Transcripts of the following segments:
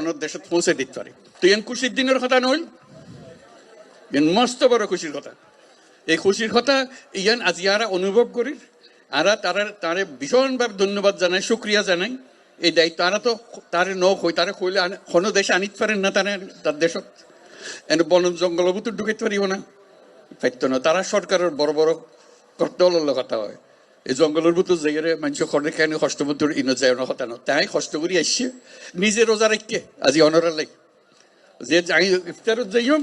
অন্য দেশত পৌঁছে দিতে পারে। তো এন খুশির দিনের কথা নইল এন মস্ত বড় খুশির কথা। এই খুশির কথা ইয়ান আজ ইয়ারা অনুভব করি, আরা তারা তারে ভীষণভাবে ধন্যবাদ জানাই, শুক্রিয়া জানাই। এই দায়িত্ব আরা তো তারে ন কই তারে কইলে কোনো দেশে আনিতে পারেন না তারা, তার দেশত। এনে বন জঙ্গল ভিতর ঢুকাইতে পারিব না। পাইতো না, তারা সরকারের বড় বড় দলের কথা হয়। এই জঙ্গলের ভিতর জায়গায় মানুষ খড়ে কেন কষ্ট মধ্যে ইনো যায় না। কথা তাই কষ্ট করি আসছে নিজে রোজা রাখকে আজি অনরের লাই। যে আমি ইফতারত যাইম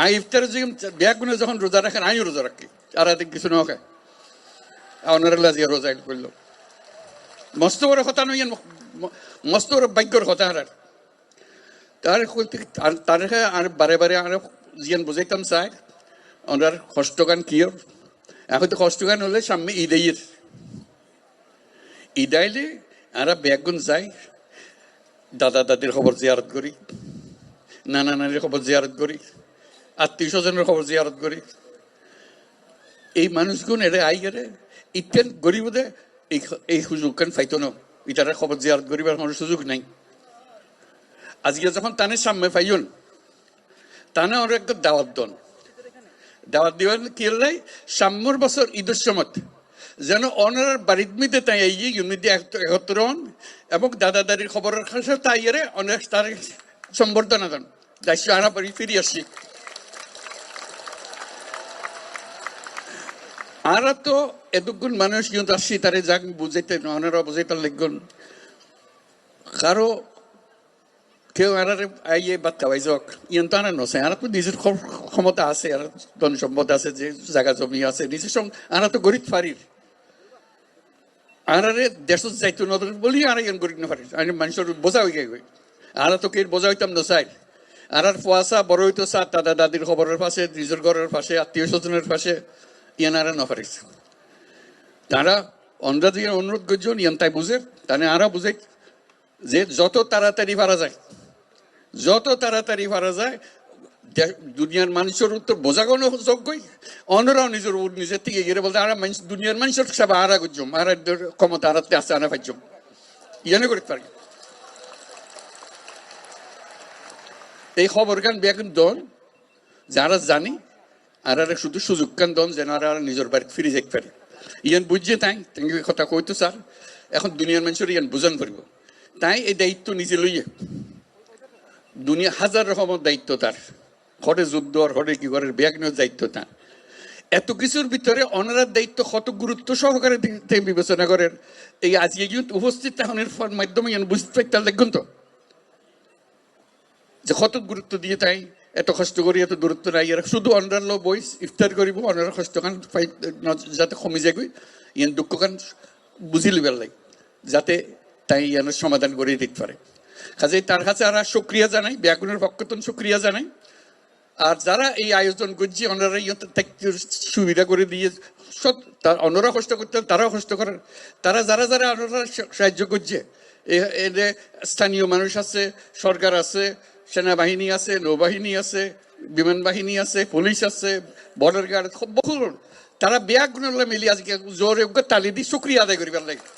আমি ইফতারত যাইম ব্যাগ গুনে যখন রোজা রাখেন আমি রোজা রাখি, আর এদিক কিছু না খায়। অনরের আজি রোজা করল মস্ত বড় কথা নই মস্ত বড় ভাগ্যর কথা আর তার তার আর বারে বারে আর জিয়ান বুঝাইতাম চাই ওনার কষ্টগান কিয়র এখন তো কষ্টগান হলে সামনে ঈদের ঈদ আইলে আরা ব্যাগুন যাই, দাদা দাদির খবর জিয়ারত করি, নানা নানির খবর জিয়ারত করি, আত্মীয় স্বজনের খবর জিয়ারত করি। এই মানুষগুন এরে আই গেলে ইতেন গরিবদে এই এই কান ফাইতো না। ইটারা খবর জিয়ারত করিবার কোনো সুযোগ নাই। আজকে যখন তানে সামনে পাইন তানে একটা দাওয়াত দন। দাওয়াত দিবেন কি নাই সাম্যর বছর ঈদের সময়। যেন অনার বাড়ির মিতে তাই এই ইউনিটি একত্র হন এবং দাদা দাদির খবরের কাছে তাই এরে অনেক তার সম্বর্ধনা দেন। দায়িত্ব আনা পারি ফিরে আসি। আর তো এতগুণ মানুষ কিন্তু আসছি তারে যাক বুঝাইতে অনারা বুঝাইতে লিখগুন কারও কেউ আর আইয়ে খাওয়াই যাক ইয়ান তো আনার নছে আর তো নিজের ক্ষ- ক্ষমতা আছে আর ধন সম্পদ আছে যে জায়গা জমি আছে নিজের সঙ্গে আর তো গরিব ফারির আর আরে দেশত যাইতো নদর বলি আর ইয়ান গরিব না ফারির আর মানুষের বোঝা হয়ে গেই আর তো কে বোঝা হইতাম না চাই আর আর ফুয়াশা বড় হইতো চা দাদা দাদির খবরের পাশে নিজের ঘরের পাশে আত্মীয় স্বজনের পাশে ইয়ান আর না ফারিস তারা অন্ধা দিয়ে অনুরোধ করছেন ইয়ান তাই বুঝে তানে আরা বুঝে যে যত তাড়াতাড়ি পারা যায় যত তাড়াতাড়ি পারা যায় দুনিয়ার মানুষের উত্তর বোঝা কোনো যোগ্যই। অন্যরাও নিজের উপর নিজের থেকে গিয়ে বলতে, আর দুনিয়ার মানুষের সব আরা করছম আর ক্ষমতা আরাতে আছে আনা পাইছম ইয়ানে করতে পারি এই খবর গান বেগুন দন, যারা জানি, আর আর শুধু সুযোগ কান দন, যেন আর আর নিজের বাড়িতে ফিরে যেতে পারে। ইয়ান বুঝছে তাই তাই কথা কইতো স্যার, এখন দুনিয়ার মানুষের ইয়ান বুঝান পারিব তাই এই দায়িত্ব নিজে লইয়ে দুনিয়া হাজার রকমের দায়িত্ব তার। হরে যুদ্ধ, আর হরে কি করে ব্যাগ নেওয়ার দায়িত্ব তার। এত কিছুর ভিতরে অনারার দায়িত্ব কত গুরুত্ব সহকারে বিবেচনা করেন। এই আজকে কিন্তু উপস্থিত তাহনের ফল- মাধ্যমে বুঝতে পারতাম দেখুন তো। যে কত গুরুত্ব দিয়ে তাই এত কষ্ট করি এত দূরত্ব নাই। এরা শুধু অনার লো বই ইফতার করিব অনার কষ্ট কান পাই যাতে কমে যায় ইয়ান দুঃখ কান বুঝি লিবার লাগে যাতে তাই ইয়ানের সমাধান করে দিতে পারে। কাজে তার কাছে আর সক্রিয়া জানাই ব্যাগুনের পক্ষতন সক্রিয়া জানাই। আর যারা এই আয়োজন করছে, ওনারা সুবিধা করে দিয়ে সব তার অন্যরা কষ্ট করতে তারাও কষ্ট করেন তারা যারা যারা ওনারা সাহায্য করছে, এ- এদের স্থানীয় মানুষ আছে, সরকার আছে, সেনাবাহিনী আছে, নৌবাহিনী আছে, বিমান বাহিনী আছে, পুলিশ আছে, বর্ডার গার্ড বহু। তারা ব্যাগুনের মিলি আজকে জোরে তালি দিয়ে শুক্রিয়া আদায় করিবার লাগে।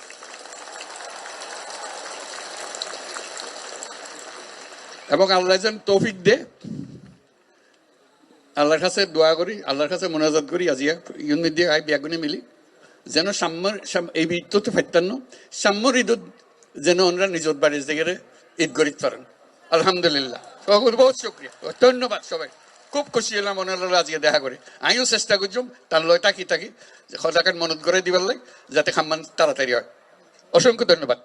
এবং আল্লাহ যেন তৌফিক দে। আল্লাহর কাছে দোয়া করি, আল্লাহর কাছে মোনাজাত করি, আজিয়া ইউনিট দিয়ে আই বিয়াগুনে মিলি। যেন সাম্যর সাম- এই ঈদ তো ফাইতান্ন সাম্যর ঈদত যেন ওনারা নিজের বাড়ির জায়গায় ঈদ করিতে পারেন আলহামদুলিল্লাহ। বহুত শুক্রিয়া। ধন্যবাদ সবাই। খুব খুশি হলাম ওনারা আজকে দেখা করে। আমিও চেষ্টা করছুম তার লয় তাকি তাকি সদাকার মনত করে দিবার লাগে, যাতে খাম্মান তাড়াতাড়ি হয়। অসংখ্য ধন্যবাদ।